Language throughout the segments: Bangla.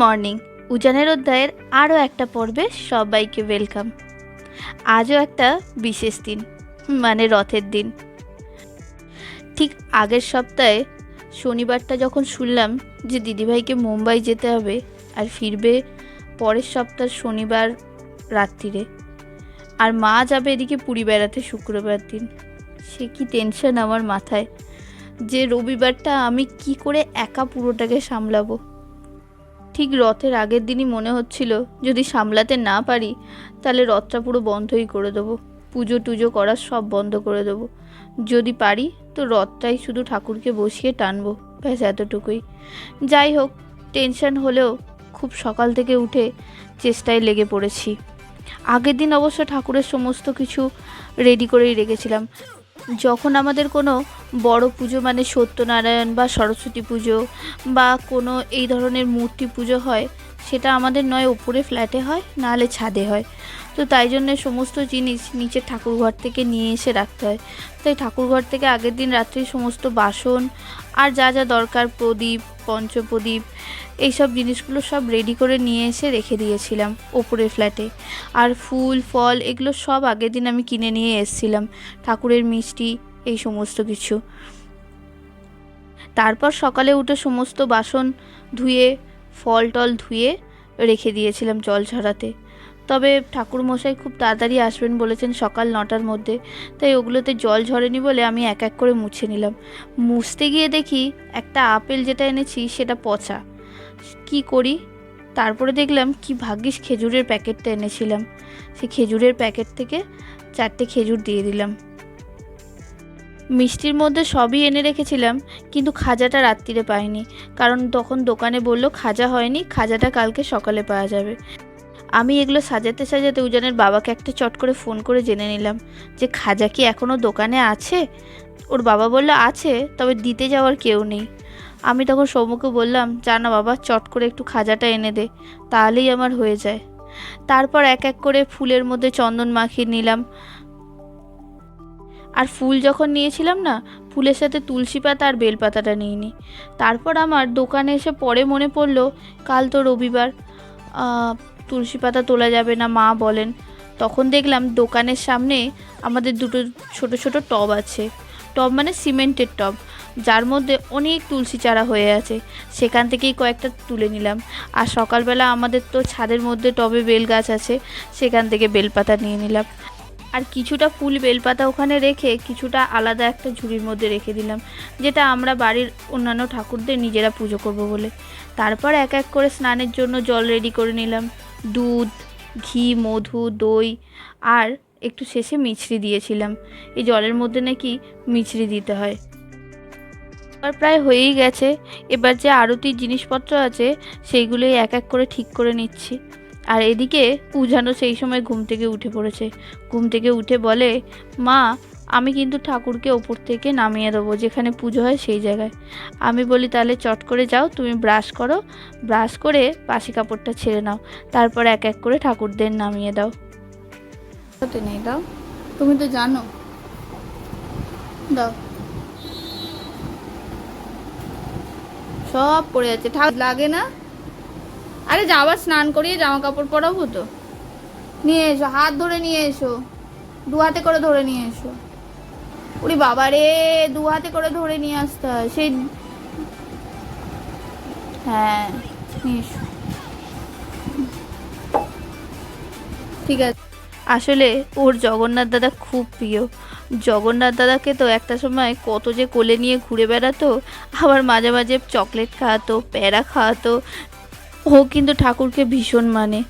মর্নিং। উজানের অধ্যায়ের আরও একটা পর্বে সবাইকে ওয়েলকাম। আজও একটা বিশেষ দিন মানে রথের দিন। ঠিক আগের সপ্তাহে শনিবারটা যখন শুনলাম যে দিদিভাইকে মুম্বাই যেতে হবে আর ফিরবে পরের সপ্তাহ শনিবার রাত্রিরে, আর মা যাবে এদিকে পুরী বেড়াতে শুক্রবার দিন, সে কি টেনশন আমার মাথায় যে রবিবারটা আমি কি করে একা পুরোটাকে সামলাবো। ঠিক রথের আগের দিনই মনে হচ্ছিল, যদি সামলাতে না পারি, তাহলে রথটা পুরো বন্ধই করে দেবো। পুজো টুজো করা সব বন্ধ করে দেবো। যদি পারি, তো রথটাই শুধু ঠাকুরকে বসিয়ে টানবো, ব্যাস এতটুকুই। যাই হোক, টেনশন হলেও খুব সকাল থেকে উঠে চেষ্টায় লেগে পড়েছি। আগের দিন অবশ্য ঠাকুরের সমস্ত কিছু রেডি করেই রেখেছিলাম। যখন আমাদের কোনো বড় পুজো মানে সত্যনারায়ণ বা সরস্বতী পুজো বা কোনো এই ধরনের মূর্তি পুজো হয় সেটা আমাদের নয়, উপরে ফ্ল্যাটে হয়, নাহলে ছাদে হয়। তো তাই জন্য সমস্ত জিনিস নিচে ঠাকুরঘর থেকে নিয়ে এসে রাখতে হয়। তাই ঠাকুরঘর থেকে আগের দিন রাত্রি সমস্ত বাসন আর যা যা দরকার, প্রদীপ, পঞ্চপ্রদীপ, এইসব জিনিসগুলো সব রেডি করে নিয়ে এসে রেখে দিয়েছিলাম ওপরে ফ্ল্যাটে আর ফুল, ফল এগুলো সব আগের দিন আমি কিনে নিয়ে এসেছিলাম, ঠাকুরের মিষ্টি, এই সমস্ত কিছু। তারপর সকালে উঠে সমস্ত বাসন ধুয়ে ফল টল ধুয়ে রেখে দিয়েছিলাম জল ঝরাতে। তবে ঠাকুর মশাই খুব তাড়াতাড়ি আসবেন বলেছেন সকাল নটার মধ্যে। তাই ওগুলোতে জল ঝরেনি বলে আমি এক এক করে মুছে নিলাম। মুছতে গিয়ে দেখি একটা আপেল যেটা এনেছি সেটা পচা। কি করি? তারপরে দেখলাম কি ভাগ্যিস খেজুরের প্যাকেটটা এনেছিলাম। সেই খেজুরের প্যাকেট থেকে চারটে খেজুর দিয়ে দিলাম। মিষ্টির মধ্যে সবই এনে রেখেছিলাম, কিন্তু খাজাটা রাত্রিরে পাইনি। কারণ তখন দোকানে বলল, খাজা হয়নি, খাজাটা কালকে সকালে পাওয়া যাবে। আমি এগুলো সাজাতে সাজাতে উজানের বাবাকে একটা চট করে ফোন করে জেনে নিলাম যে, খাজা কি এখনও দোকানে আছে? ওর বাবা বলল, আছে, তবে দিতে যাওয়ার কেউ নেই। আমি তখন সৌমুকে বললাম, যা না বাবা, চট করে একটু খাজাটা এনে দে, তাহলেই আমার হয়ে যায়। তারপর এক এক করে ফুলের মধ্যে চন্দন মাখিয়ে নিলাম আর ফুল যখন নিয়েছিলাম না, ফুলের সাথে তুলসী পাতা আর বেলপাতাটা নিইনি। তারপর আমার দোকানে এসে পরে মনে পড়ল, কাল তো রবিবার তুলসী পাতা তোলা যাবে না, মা বলেন। তখন দেখলাম দোকানের সামনে আমাদের দুটো ছোট ছোট টব আছে। টব মানে সিমেন্টের টব, যার মধ্যে অনেক তুলসী চারা হয়ে আছে। সেখান থেকেই কয়েকটা তুলে নিলাম। আর সকালবেলা আমাদের তো ছাদের মধ্যে টবে বেল গাছ আছে, সেখান থেকে বেলপাতা নিয়ে নিলাম। আর কিছুটা ফুল বেলপাতা ওখানে রেখে কিছুটা আলাদা একটা ঝুড়ির মধ্যে রেখে দিলাম, যেটা আমরা বাড়ির অন্যান্য ঠাকুরদের নিজেরা পুজো করব বলে। তারপর এক এক করে স্নানের জন্য জল রেডি করে নিলাম, দুধ, ঘি, মধু, দই, আর একটু শেষে মিছরি দিয়েছিলাম। এই জলের মধ্যে নাকি মিছরি দিতে হয়। আর প্রায় হয়েই গেছে, এবার যে আরতির জিনিসপত্র আছে, সেইগুলোই এক এক করে ঠিক করে নিচ্ছি। আর এদিকে উজানো সেই সময় ঘুম থেকে উঠে পড়েছে। ঘুম থেকে উঠে বলে, মা, আমি কিন্তু ঠাকুরকে ওপর থেকে নামিয়ে দেবো, যেখানে পুজো হয় সেই জায়গায়। আমি বলি, তাহলে চট করে যাও, তুমি ব্রাশ করো। ব্রাশ করে বাসি কাপড়টা ছেড়ে নাও। তারপর এক এক করে ঠাকুরদের নামিয়ে দাও। নেই, দাও। তুমি তো জানো। দাও। সব পড়ে যাচ্ছে ঠাক লাগে না? আরে যাওয়ার স্নান করিয়ে জামা কাপড় পরাবো তো নিয়ে এসো, হাত ধরে নিয়ে এসো, দু হাতে করে ধরে নিয়ে এসো। ওরে বাবা রে, দু হাতে করে ধরে নিয়ে আসতে হয়, সেই হ্যাঁ ঠিক আছে। আসলে ওর জগন্নাথ দাদা খুব প্রিয়। জগন্নাথ দাদাকে তো একটা সময় কত যে কোলে নিয়ে ঘুরে বেড়াতো, আবার মাঝে মাঝে চকলেট খাওয়াতো, প্যারা খাওয়াতো ও কিন্তু ঠাকুরকে ভীষণ মানে।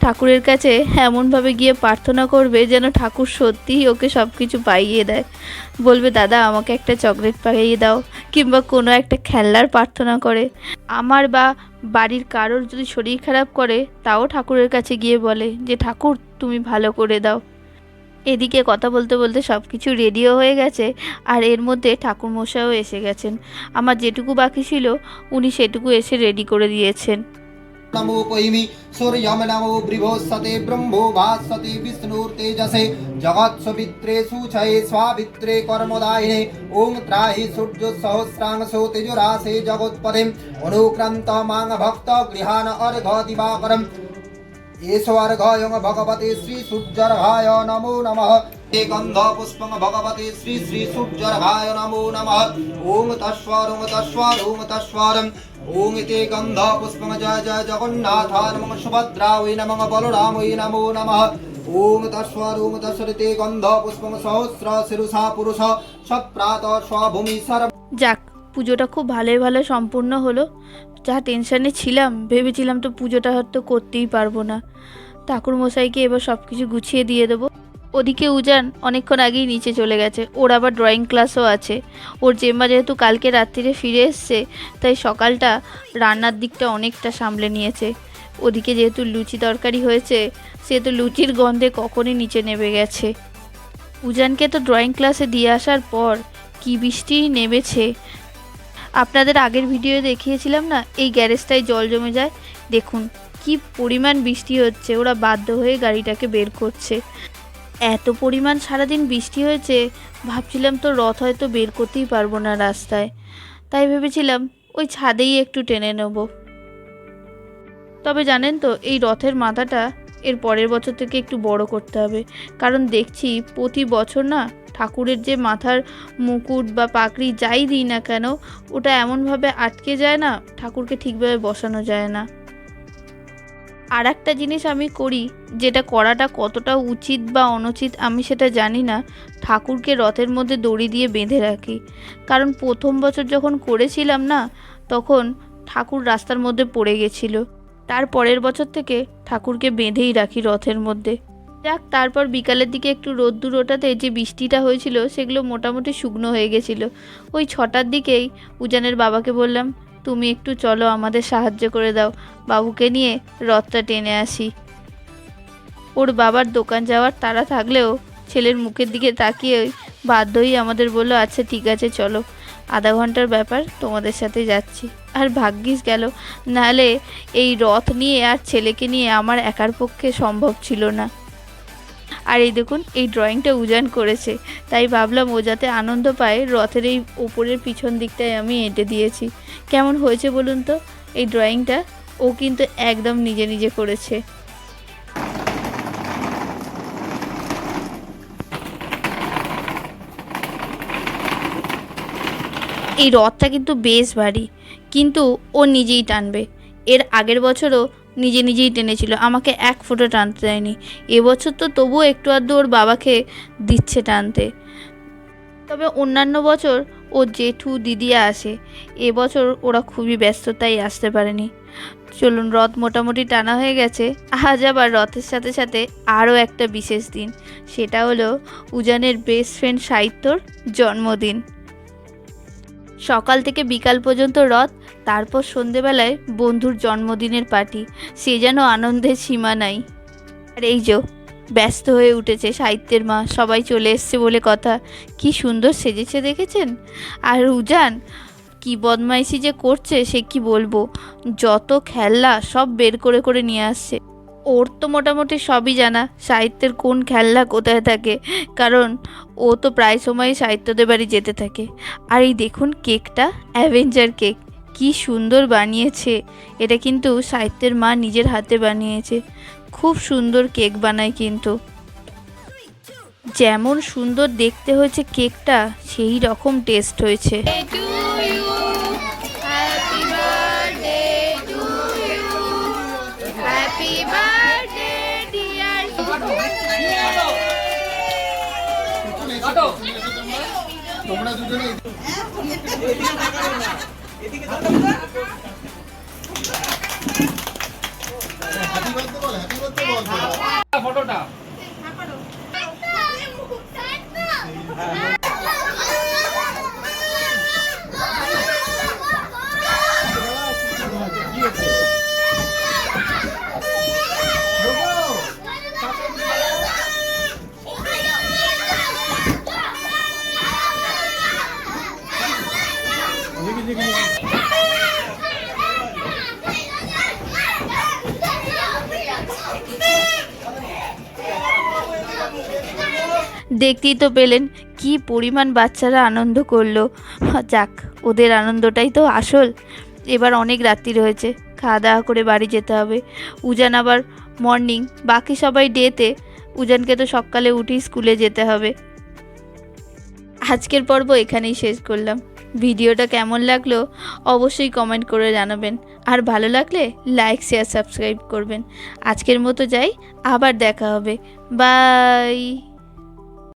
ঠাকুরের কাছে এমনভাবে গিয়ে প্রার্থনা করবে যেন ঠাকুর সত্যিই ওকে সব কিছু পাইয়ে দেয়। বলবে, দাদা, আমাকে একটা চকলেট পাইয়ে দাও কিংবা কোনো একটা খেলনার প্রার্থনা করে। আমার বা বাড়ির কারোর যদি শরীর খারাপ করে, তাও ঠাকুরের কাছে গিয়ে বলে যে, ঠাকুর, তুমি ভালো করে দাও। এদিকে কথা বলতে বলতে সব কিছু রেডিও হয়ে গেছে আর এর মধ্যে ঠাকুরমশাইও এসে গেছেন। আমার যেটুকু বাকি ছিল, উনি সেটুকু এসে রেডি করে দিয়েছেন। नमोपैमि सूर्यं नमो बृभोत्सते ब्रह्मो भास्वते विष्णुर्तेजसे। जगत्सवित्रे सुचये स्वावित्रे कर्मदायिने। ॐ त्राहि सूर्यसहस्रांशो तेजुरासे जगत्पदे अनुक्रान्त माँ भक्त गृहाण अर्घ दिवाकरम्। ईश्वर्घयं भगवते श्रीसूर्यर्घाय नमो नमः। हे गन्धपुष्पं भगवते श्री श्री श्रीसूर्यर्घाय नमो नमः। ॐ तस्वरं तस्वरं तस्वरम् ভূমিতে এতে গন্ধ পুষ্পং জয় জয় জগন্নাথার মঙ্গ সুভদ্রা ওই নমং বলরাম ওই নমো নমঃ ওম তস্বর ওম তস্বরিতে গন্ধ পুষ্পং সহস্র শিরুষা পুরুষ সপ্রাত স্বভূমি সর্ব যাক, পুজোটা খুব ভালোই ভালো সম্পূর্ণ হলো। যা টেনশানে ছিলাম, ভেবেছিলাম তো পুজোটা হয়তো করতেই পারব না। ঠাকুর মশাইকে এবার সব কিছু গুছিয়ে দিয়ে দেবো। ওদিকে উজান অনেকক্ষণ আগেই নিচে চলে গেছে। ওর আবার ড্রয়িং ক্লাসও আছে। ওর জেম্মা যেহেতু কালকে রাত্রিরে ফিরে এসছে, তাই সকালটা রান্নার দিকটা অনেকটা সামলে নিয়েছে। ওদিকে যেহেতু লুচি তরকারি হয়েছে সে তো লুচির গন্ধে কখনই নিচে নেমে গেছে। উজানকে তো ড্রয়িং ক্লাসে দিয়ে আসার পর কি বৃষ্টি নেমেছে। আপনাদের আগের ভিডিও দেখিয়েছিলাম না? এই গ্যারেজটায় জল জমে যায়। দেখুন, কি পরিমাণ বৃষ্টি হচ্ছে। ওরা বাধ্য হয়ে গাড়িটাকে বের করছে। এত পরিমাণ সারাদিন বৃষ্টি হয়েছে, ভাবছিলাম তো রথ হয়তো বের করতেই পারব না রাস্তায়। তাই ভেবেছিলাম ওই ছাদেই একটু টেনে নেব। তবে জানেন তো, এই রথের মাথাটা এর পরের বছর থেকে একটু বড় করতে হবে। কারণ দেখছি প্রতি বছর না ঠাকুরের যে মাথার মুকুট বা পাকড়ি যাই দিই না কেন, ওটা এমনভাবে আটকে যায় না, ঠাকুরকে ঠিকভাবে বসানো যায় না। আর একটা জিনিস আমি করি, যেটা করাটা কতটা উচিত বা অনুচিত আমি সেটা জানি না, ঠাকুরকে রথের মধ্যে দড়ি দিয়ে বেঁধে রাখি। কারণ প্রথম বছর যখন করেছিলাম না, তখন ঠাকুর রাস্তার মধ্যে পড়ে গেছিল। তার পরের বছর থেকে ঠাকুরকে বেঁধেই রাখি রথের মধ্যে। যাক, তারপর বিকালের দিকে একটু রোদ্দুর ওঠাতে যে বৃষ্টিটা হয়েছিল, সেগুলো মোটামুটি শুকনো হয়ে গেছিল। ওই ছটার দিকেই উজানের বাবাকে বললাম তুমি একটু চলো, আমাদের সাহায্য করে দাও। বাবুকে নিয়ে রথটা টেনে আসি। ওর বাবার দোকান যাওয়ার তাড়া থাকলেও ছেলের মুখের দিকে তাকিয়ে বাধ্যই আমাদের বলল আচ্ছা ঠিক আছে, চলো। আধা ঘণ্টার ব্যাপার, তোমাদের সাথে যাচ্ছি। আর ভাগ্যিস গেল, নাহলে এই রথ নিয়ে আর ছেলেকে নিয়ে আমার একার পক্ষে সম্ভব ছিল না। আর এই দেখুন, এই ড্রয়িংটা উজান করেছে। তাই ভাবলাম ও যাতে আনন্দ পায়, রথের এই ওপরের পিছন দিকটায় আমি এঁটে দিয়েছি। কেমন হয়েছে বলুন তো? এই ড্রয়িংটা ও কিন্তু একদম নিজে নিজে করেছে। এই রথটা কিন্তু বেশ ভারী, কিন্তু ও নিজেই টানবে। এর আগের বছরও নিজে নিজেই টেনেছিল। আমাকে এক ফোঁটা টানতে দেয়নি। এবছর তো তবুও একটু আধটু ওর বাবাকে দিচ্ছে টানতে। তবে অন্যান্য বছর ও জেঠু দিদিয়া আসে। এবছর ওরা খুবই ব্যস্ত, তাই আসতে পারেনি। চলুন, রথ মোটামুটি টানা হয়ে গেছে। আজ আবার রথের সাথে সাথে আরও একটা বিশেষ দিন। সেটা হলো উজানের বেস্ট ফ্রেন্ড সাহিত্যর জন্মদিন। সকাল থেকে বিকাল পর্যন্ত রথ তারপর সন্ধেবেলায় বন্ধুর জন্মদিনের পার্টি। সে যেন আনন্দের সীমা নাই। আর এই যে, ব্যস্ত হয়ে উঠেছে সাহিত্যের মা, সবাই চলে এসছে বলে কথা। কি সুন্দর সেজেছে দেখেছেন? আর উজান, কি বদমাইশি যে করছে সে কি বলব? যত খেলনা সব বের করে করে নিয়ে আসছে। ওর তো মোটামুটি সবই জানা সাহিত্যের কোন খেলনা কোথায় থাকে। কারণ ও তো প্রায় সময় সাহিত্যদের বাড়ি যেতে থাকে। আর এই দেখুন কেকটা, অ্যাভেঞ্জার কেক। কি সুন্দর বানিয়েছে। এটা কিন্তু সাহিত্যের মা নিজের হাতে বানিয়েছে। খুব সুন্দর কেক বানায় কিন্তু। যেমন সুন্দর দেখতে হয়েছে কেকটা, সেই রকম টেস্ট হয়েছে। ফটোটা দেখতেই তো পেলেন, কি পরিমাণ বাচ্চারা আনন্দ করল। যাক, ওদের আনন্দটাই তো আসল। এবার অনেক রাত্রি রয়েছে খাওয়া দাওয়া করে বাড়ি যেতে হবে। উজান আবার মর্নিং বাকি সবাই ডেতে। উজানকে তো সকালে উঠেই স্কুলে যেতে হবে। আজকের পর্ব এখানেই শেষ করলাম। ভিডিওটা কেমন লাগল অবশ্যই কমেন্ট করে জানাবেন। আর ভালো লাগলে লাইক শেয়ার সাবস্ক্রাইব করবেন। আজকের মতো যাই, আবার দেখা হবে। বাই